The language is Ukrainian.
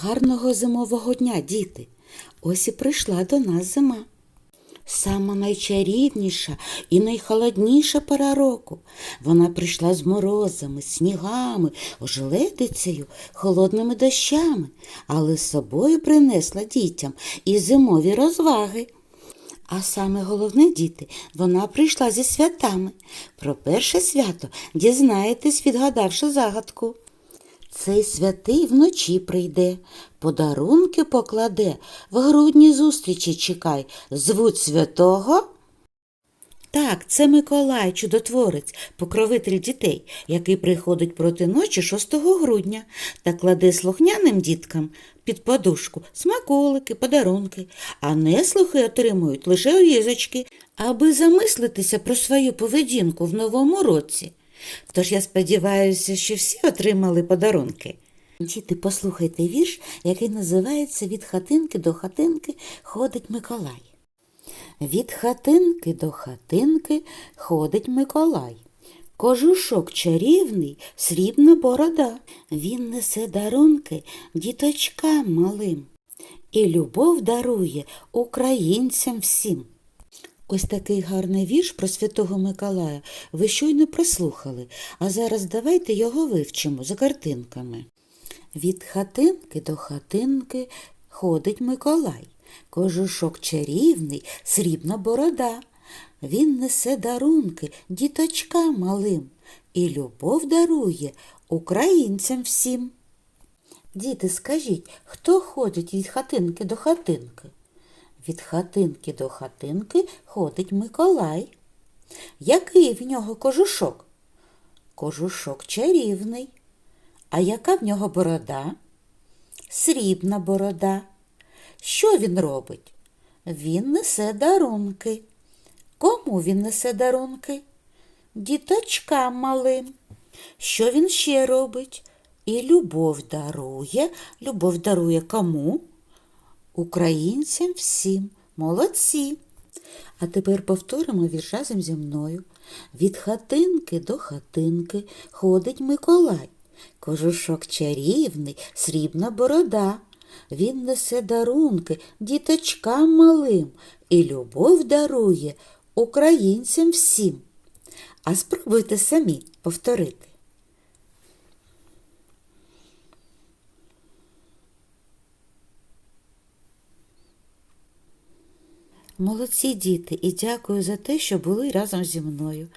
Гарного зимового дня, діти. Ось і прийшла до нас зима. Сама найчарівніша і найхолодніша пора року. Вона прийшла з морозами, снігами, ожеледицею, холодними дощами, але з собою принесла дітям і зимові розваги. А саме головне, діти, вона прийшла зі святами. Про перше свято дізнаєтесь, відгадавши загадку. Цей святий вночі прийде, подарунки покладе, в грудні зустрічі чекай, звуть святого. Так, це Миколай, чудотворець, покровитель дітей, який приходить проти ночі 6 грудня та кладе слухняним діткам під подушку смаколики, подарунки, а неслухи отримують лише різочки, аби замислитися про свою поведінку в новому році. Тож я сподіваюся, що всі отримали подарунки. Діти, послухайте вірш, який називається Від хатинки до хатинки ходить Миколай. Від хатинки до хатинки ходить Миколай. Кожушок чарівний, срібна борода. Він несе дарунки діточкам малим і любов дарує українцям всім. Ось такий гарний вірш про святого Миколая ви щойно прослухали, а зараз давайте його вивчимо за картинками. Від хатинки до хатинки ходить Миколай, кожушок чарівний, срібна борода. Він несе дарунки діточкам малим і любов дарує українцям всім. Діти, скажіть, хто ходить від хатинки до хатинки? Від хатинки до хатинки ходить Миколай. Який в нього кожушок? Кожушок чарівний. А яка в нього борода? Срібна борода. Що він робить? Він несе дарунки. Кому він несе дарунки? Діточкам малим. Що він ще робить? І любов дарує. Любов дарує кому? Українцям всім. Молодці. А тепер повторимо вірш зі мною. Від хатинки до хатинки ходить Миколай. Кожушок чарівний, срібна борода. Він несе дарунки діточкам малим і любов дарує українцям всім. А спробуйте самі повторити. Молодці діти, і дякую за те, що були разом зі мною.